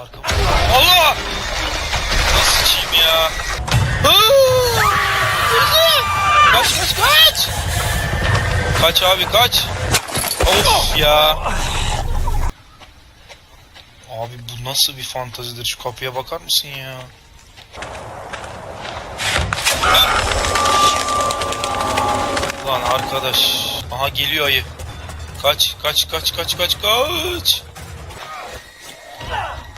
Arkamda. Allah! Nasıl çiğim ya? kaç kaç kaç! Kaç abi kaç! Of ya! Abi bu nasıl bir fantazidir? Şu kapıya bakar mısın ya? Lan arkadaş. Aha geliyor ayı. Kaç kaç kaç kaç kaç kaç.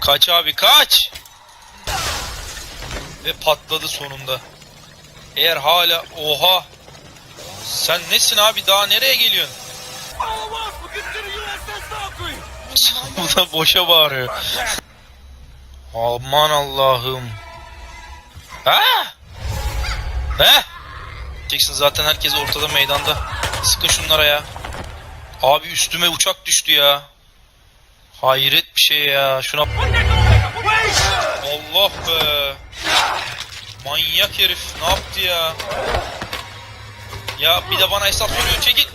Kaç abi kaç. Ve patladı sonunda. Eğer hala oha. Sen nesin abi daha nereye geliyorsun? Bu da boşa bağırıyor. Aman Allah'ım. Ha? He? Diyeceksin zaten herkes ortada meydanda. Sıkın şunlara ya. Abi üstüme uçak düştü ya. Hayret bir şey ya. Şuna Allah be. Manyak herif ne yaptı ya? Ya bir de bana hesap soruyor çekil.